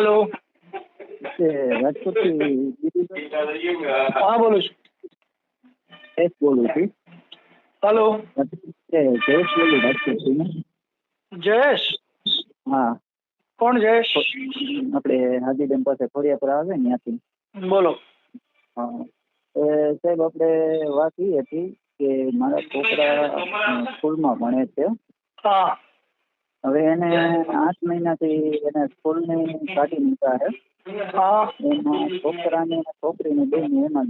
હાલો. હા બોલું છું. જયેશ બોલું છું. હાલો. જયેશ બોલું રાજકોટ છું જયેશ? હા. કોણ જયેશ? આપણે હાજી ડેમ પાસે ખોડિયા પર આવે ને ત્યાંથી. બોલો. હા. સાહેબ આપણે વાત એ હતી કે મારા છોકરા સ્કૂલમાં ભણે છે. હા. હવે એને આઠ મહિનાથી એને સ્કૂલની કાઢી મૂક્યા છે. એમાં છોકરાને છોકરીને બેને એમાં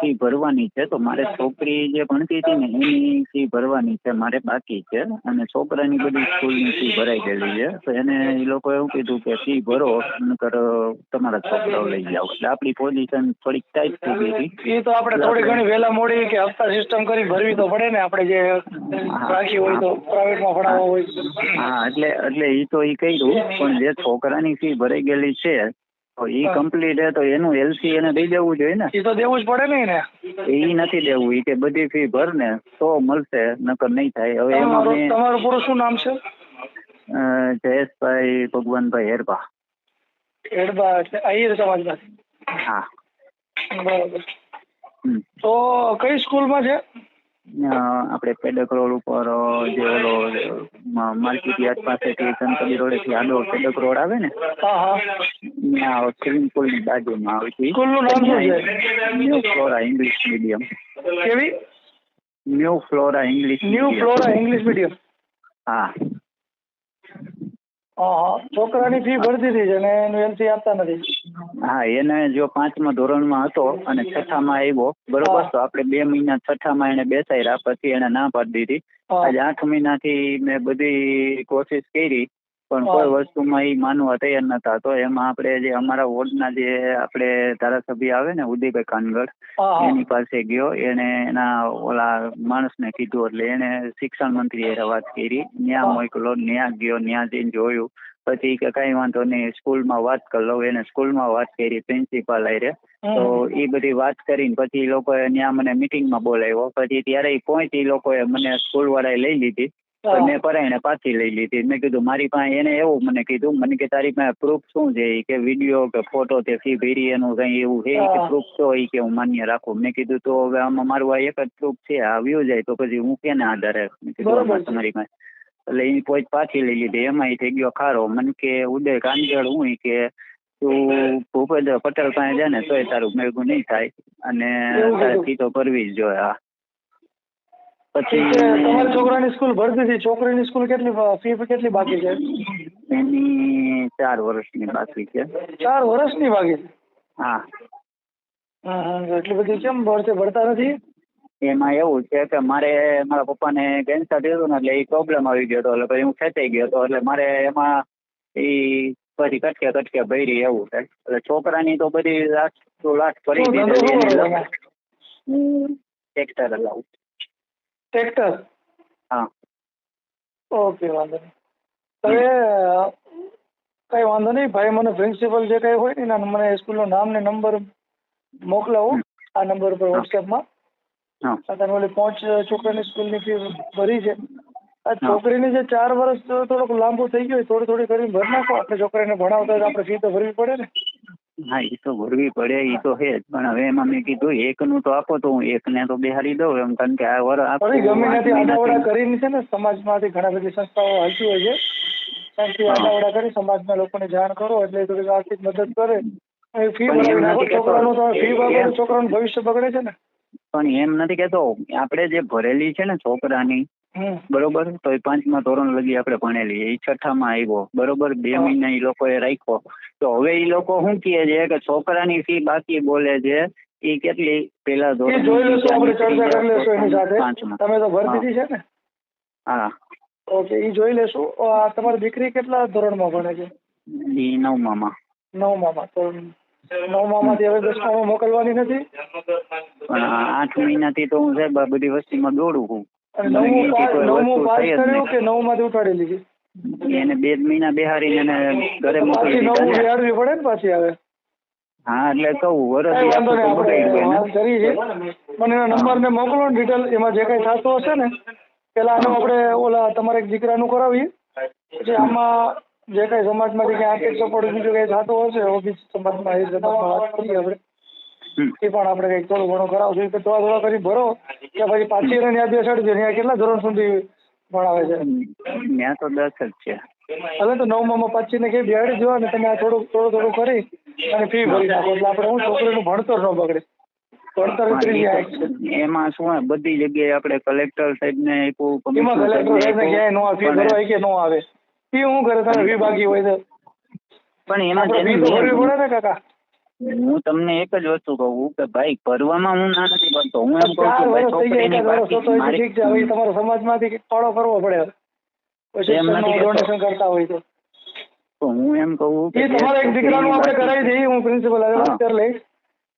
ફી મારે છોકરી જે ભણતી હતી ને એની ફી ભરવાની છે, મારે બાકી છે. અને છોકરાની બધી સ્કૂલની ફી ભરાઈ ગયેલી છે. તો એને એ લોકો એવું કીધું કે ફી ભરો નકર તમારા છોકરાઓ લઈ જાઓ. એટલે આપણી પોઝિશન થોડીક ટાઈટ થઈ ગઈ હતી. એ તો આપણે થોડી ઘણી વહેલા મોડી કે હપ્તા સિસ્ટમ કરી ભરવી તો પડે ને, આપણે જે રાખી હોય તો. પ્રાઇવેટમાં ભણાવવા હોય હા એટલે એટલે એ તો એ કર્યું પણ જે છોકરાની ફી ભરાઈ ગયેલી છે તો એ કમ્પ્લીટ હે તો એનું એલસી એને દઈ દેવું જોઈએ ને? એ તો દેવું જ પડે ને એને. એ નથી દેવું એ કે બધી ફી ભર ને તો મળશે નકર નહીં થાય. હવે એમાં તમારું પૂરું શું નામ છે? જયેશભાઈ ભગવાનભાઈ હેરભા હેરબા એટલે સમાજમાંથી. હા. બરાબર. તો કઈ સ્કૂલમાં છે? આપણે પેડક રોડ ઉપર જે ઓલો માર્કેટ યાર્ડ પાસેથી સંતલી રોડેથી આડો પેડક રોડ આવે ને ત્યાં સ્વિમિંગ પુલની બાજુમાં આવે છે સ્કૂલનું નામ શું છે? New Flora English Medium. કેવી? New Flora English New Flora English Medium. હા. છોકરાની ફી ભરી દીધી છે અને એનું એમસી આપતા નથી. હા એને જો પાંચમા ધોરણમાં હતો અને છઠ્ઠામાં આવ્યો બરોબર? તો આપણે બે મહિના છઠ્ઠામાં એને બેસાડ્યા પછી એને ના પાડી દીધી આજે આઠ મહિનાથી મેં બધી કોશિશ કરી પણ. કોઈ વસ્તુમાં એ માનવા તૈયાર નતા. તો એમાં આપણે જે અમારા વોર્ડના જે આપણે ધારાસભ્ય આવે ને ઉદયભાઈ કાનગડ એની પાસે ગયો. એને એના ઓલા માણસને કીધું એટલે એને શિક્ષણ મંત્રી એ વાત કરી. ન્યા મોકલો ન્યા ગયો ન્યા જઈને જોયું. પછી કે કઈ વાંધો નહીં સ્કૂલમાં વાત કરી લઉં. એને સ્કૂલમાં વાત કરી પ્રિન્સિપાલ હારે તો એ બધી વાત કરીને પછી એ લોકોએ ત્યાં મને મિટિંગમાં બોલાવ્યો. પછી ત્યારે એ પોઈન્ટ એ લોકોએ મને સ્કૂલ વાળાએ લઈ લીધી. મેં પરાઈને પાછી લઈ લીધી. મેં કીધું મારી પાસે એને એવું મને કીધું મને કે તારી પાસે પ્રૂફ શું છે? કે વીડિયો કે ફોટો તે ફી ભરી એનું કઈ એવું છે? કે. પ્રૂફ તો એ કે હું માન્ય રાખું. મેં કીધું તો હવે આમાં મારું આ એક જ પ્રૂફ છે. આ વ્યૂ જાય તો પછી હું કેને આધારે કીધું. તમારી પાસે. એટલે એ પોઈન્ટ પાછી લઈ લીધી. એમાં થઈ ગયો ખારો. મને કે ઉદય કાનગડ હું કે તું ભૂપેન્દ્ર પટેલ પાસે જા ને તોય તારું મેળવું નહીં થાય. અને તારે ફી તો ભરવી જ જોઈએ. હા. ઠીક તમારા છોકરાની સ્કૂલ ભરી દીધી છોકરીની સ્કૂલ કેટલી ફી કેટલી બાકી છે? એની ચાર વર્ષની બાકી છે. ચાર વર્ષની બાકી છે? હા. હમ. એટલી બધી કેમ ભણશે ભરતા નથી? એમાં એવું છે કે મારે મારા પપ્પાને કેન્સર થયું ને એટલે એ પ્રોબ્લેમ આવી ગયો હતો. એટલે પછી હું ખેંચાઈ ગયો હતો. એટલે મારે એમાં એ પછી કટકે કટકે ભરી એવું છે. એટલે છોકરાની તો બધી દીધેલી શું કરો? હું ટેક્સટાઇલ હલાવું ટ્રેક્ટર? હા. ઓકે વાંધો નહીં. હવે કઈ વાંધો નહીં ભાઈ મને પ્રિન્સિપલ જે કઈ હોય ને મને સ્કૂલનું નામ ને નંબર મોકલાવો. આ નંબર ઉપર વોટ્સએપમાં હા. તમે ઓલી પાંચ છોકરાની સ્કૂલની ફી ભરી છે. આ છોકરીની જે ચાર વર્ષ થોડુંક લાંબુ થઈ ગયું થોડી થોડી કરીને ભરી નાખો. આપણે છોકરીને ભણાવતા હોય આપણે ફી તો ભરવી પડે ને. હા એ તો ભરવી પડે એ તો છે જ. પણ હવે એમાં મેં કીધું એકનું તો આપો તો હું એકને તો બેહારી દઉં એમ કારણ કે આ વર આડાવડા કરીને છે ને સમાજમાંથી ઘણા બધી સંસ્થાઓ હાલતી હોય છે. ત્યાંથી. આડાવડા કરી સમાજના લોકોને જાણ કરો એટલે થોડીક આર્થિક મદદ કરે. ફી. છોકરાનું તો ફી એ- છોકરાનું ભવિષ્ય બગડે છે ને. પણ એમ નથી કેતો. આપણે જે ભરેલી છે ને છોકરાની બરોબર. તો એ પાંચમા ધોરણ લગી આપણે ભણેલી. એ છઠ્ઠામાં આવ્યો. બરોબર? બે મહિના એ લોકોએ રાખ્યો. તો હવે એ લોકો શું કહે છે કે છોકરાની ફી બાકી બોલે છે એ કેટલી પેલા ધોરણ જોઈ લેશું આપણે ચર્ચા કરી લેશું એની સાથે. તમે તો ભરી હા. દીધી છે ને? હા. ઓકે એ જોઈ લેશું. આ તમારી દીકરી કેટલા ધોરણમાં ભણે છે? એ નવમામાં. નવમામાં. તો નવમામાંથી હવે દસમામાં મોકલવાની નથી? પણ આઠ મહિનાથી તો હું સાહેબ બધી વસ્તીમાં દોડું છું નવમું પાસ કર્યું. કે નવમાંથી ઉઠાડી લીધી એને બે મહિના બેહારીને એને ઘરે મોકલી પાછી દીધા નવમું ને. બેહાડવી પડે ને પાછી હવે? હા એટલે કહું વરસ કરી છે. મને એનો નંબર ને મોકલો ને ડિટેલ એમાં જે કઈ થતું હશે ને પેલા આનું આપણે ઓલા તમારે એક દીકરાનું કરાવીએ. પછી આમાં જે કઈ સમાજમાંથી કઈ આર્થિક સપોર્ટ બીજું કઈ થતું હશે સમાજ સમાજમાં એ સમાજમાં વાત કરીએ આપણે. હમ. એ પણ આપણે કંઈક થોડું ઘણું કરાવશું કે થોડા થોડા કરી ભરો કે પછી પાછી એને ત્યાં બેસાડી દે. ત્યાં કેટલા ધોરણ સુધી ભણાવે છે? ત્યાં તો દસ જ છે. હવે તો નવમામાં પાછીને કઈ બેહાડી દો અને તમે આ થોડું થોડું થોડું કરી અને ફી ભરી નાખો. એટલે આપણે હું છોકરીનું ભણતર ન બગડે. એમાં શું હોય, બધી જગ્યાએ આપણે કલેક્ટર સાહેબ ને એમાં કલેક્ટર સાહેબને ક્યાંય નો ફી પણ- ભરવા કે નો આવે? ફી હું કરે ફી બાકી હોય તો. પણ એમાં ભરવી પડે ને કાકા. હું તમને એક જ વસ્તુ કહું કે ભાઈ ભરવામાં હું ના નથી ભરતો. હું એમ કહું છું ભાઈ છોકરીની મારી- ઠીક છે હવે તમારો સમાજમાંથી કંઈક ફાળો કરવો પડે પછી ડોનેશન કરતા હોય તો. તો હું એમ કહું કે તમારા એક દીકરાનું આપણે કરાવી દઈએ હું પ્રિન્સિપલ વાત લઈશ.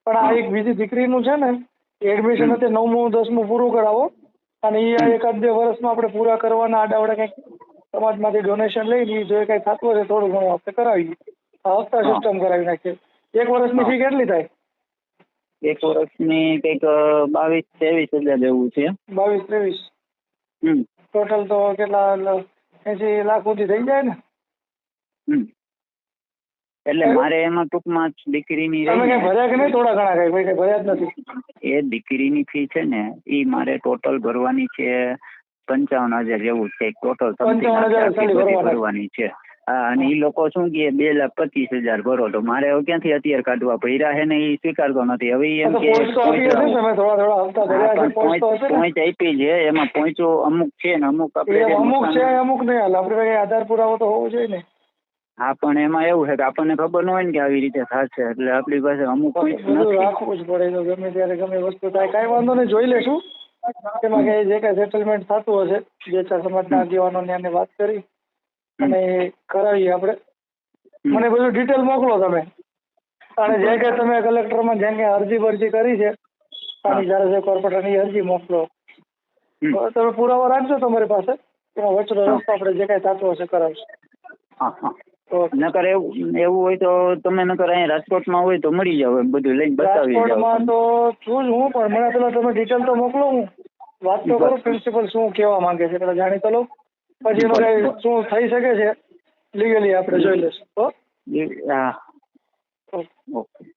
પણ આ એક બીજી દીકરીનું છે ને એડમિશન અત્યારે નવમું દસમું પૂરું કરાવો. અને એ એકાદ બે વર્ષમાં આપણે પૂરા કરવાના આડાવડે કંઈક સમાજમાંથી ડોનેશન લઈને જો કંઈ થતું હશે થોડું ઘણું આપણે કરાવીએ. હપ્તા સિસ્ટમ કરાવી નાખીએ. એક વર્ષની ફી કેટલી થાય? એક વર્ષની કંઈક બાવીસ ત્રેવીસ હજાર જેવું છે. બાવીસ ત્રેવીસ? હમ. ટોટલ તો કેટલા એસી લાખ સુધી થઈ જાય ને? હમ. એટલે મારે એમાં ટૂંકમાં દીકરીની તમે કઈ ભર્યા કે નહીં? થોડા ઘણા કઈ કઈ ભર્યા જ નથી. એ દીકરીની ફી છે ને એ મારે ટોટલ ભરવાની છે પંચાવન હજાર જેવું છે. ટોટલ 55,000 ભરવાની છે. અને એ લોકો શું કહે બે લાખ પચીસ હજાર ભરો. તો મારે હવે ક્યાંથી અત્યારે કાઢવા? પડ્યા છે ને એ સ્વીકારતો નથી. હવે એમ કે પોઈન્ટ આપી હા, છે એમાં પોઈન્ટો અમુક છે ને અમુક અમુક છે અમુક નહીં કઈ આધાર પુરાવો તો હોવો જોઈએ ને. હા પણ એમાં એવું છે કે આપણને ખબર ન હોય ને કે આવી રીતે થશે. એટલે આપણી પાસે અમુક રાખવું જ પડે. તો ગમે ત્યારે ગમે વસ્તુ થાય કઈ વાંધો નહીં જોઈ લેશું. એમાં કઈ જે કાંઈ સેટલમેન્ટ થતું હશે જે સમાજના આગેવાનો ને વાત કરી. અને કરાવીએ આપણે. મને બધું ડિટેલ મોકલો તમે. અને જે કે તમે કલેક્ટરમાં જેમ ક્યાં અરજી બરજી કરી છે સ્થાનિક છે કોર્પોરેટરની અરજી મોકલો. તમે પુરાવા રાખજો તમારી પાસે. એમાં વચનો રસ્તો આપણે જે કાંઈ થતું હશે કરાવશું. હા હા. નકર એવું એવું હોય તો તમે નકર અહીંયા રાજકોટમાં હોય તો મળી જાવ બધું લઈને બતાવી જાવ. રાજકોટમાં તો છું જ હું પણ મને પેલા તમે ડિટેલ તો મોકલો હું. વાત તો કરું પ્રિન્સિપલ શું કહેવા માંગે છે પેલા જાણી તો લઉં પછી એમાં કઈ શું થઈ શકે છે? લીગલી આપણે જોઈ લઈશું. હા? ઓકે. ઓકે.